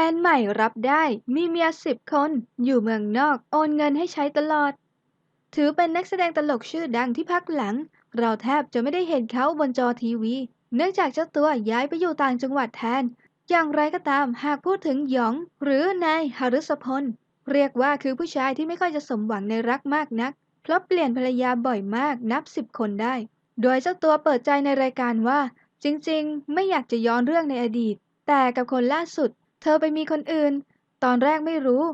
ฟนใหม่รับได้ มีเมียสิบคน อยู่เมืองนอก โอนเงินให้ใช้ตลอด ถือเป็นนักแสดงตลกชื่อดังที่พักหลัง เราแทบจะไม่ได้เห็นเขาบนจอทีวี เนื่องจากเจ้าตัวย้ายไปอยู่ต่างจังหวัดแทน อย่างไรก็ตามหากพูดถึงหยอง หรือนายหฤศพล เรียกว่าคือผู้ชายที่ไม่ค่อยจะสมหวังในรักมากนัก เพราะเปลี่ยนภรรยาบ่อยมากนับสิบคนได้ โดยเจ้าตัวเปิดใจในรายการว่า จริง ๆ ไม่อยากจะย้อนเรื่องในอดีต แต่กับคนล่าสุด ธอไปมีคนอื่น ตอนแรกไม่รู้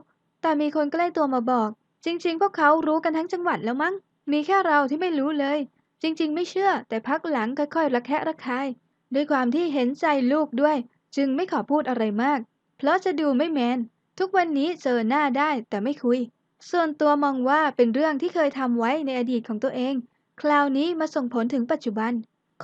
แต่มีคนใกล้ตัวมาบอก จริง ๆ พวกเขารู้กันทั้งจังหวัดแล้วมั้ง มีแค่เราที่ไม่รู้เลย จริง ๆ ไม่เชื่อ แต่พักหลังค่อยๆระแคะระคาย ด้วยความที่เห็นใจลูกด้วย จึงไม่ขอพูดอะไรมาก เพราะจะดูไม่แมน ทุกวันนี้เจอหน้าได้แต่ไม่คุย ส่วนตัวมองว่าเป็นเรื่องที่เคยทำไว้ในอดีตของตัวเอง คราวนี้มาส่งผลถึงปัจจุบัน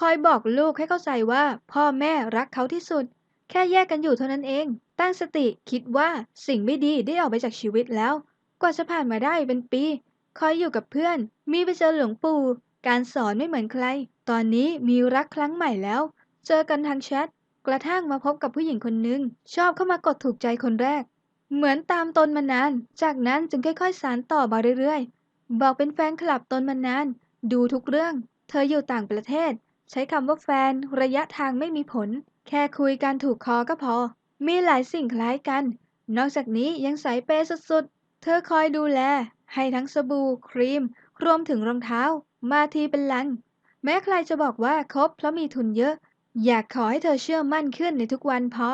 คอยบอกลูกให้เข้าใจว่า พ่อแม่รักเขาที่สุด แค่แยกกันอยู่เท่านั้นเอง ตั้งสติคิดว่าสิ่งไม่ดีได้ออกไปจากชีวิตแล้ว กว่าจะผ่านมาได้เป็นปี คอยอยู่กับเพื่อน มีไปเจอหลวงปู่ การสอนไม่เหมือนใคร ตอนนี้มีรักครั้งใหม่แล้ว เจอกันทางแชท กระทั่งมาพบกับผู้หญิงคนหนึ่ง ชอบเข้ามากดถูกใจคนแรก เหมือนตามตนมานาน จากนั้นจึงค่อยๆ สานต่อมาเรื่อยๆ บอกเป็นแฟนคลับตนมานาน ดูทุกเรื่อง เธออยู่ต่างประเทศ ใช้คำว่าแฟน ระยะทางไม่มีผล แค่คุยกันถูกคอก็พอ มีหลายสิ่งคล้ายกัน นอกจากนี้ยังสายเปย์สุดๆ เธอคอยดูแล ให้ทั้งสบู่ครีม รวมถึงรองเท้า มาทีเป็นลัง แม้ใครจะบอกว่าคบเพราะมีทุนเยอะ อยากขอให้เธอเชื่อมั่นขึ้นในทุกวันพอ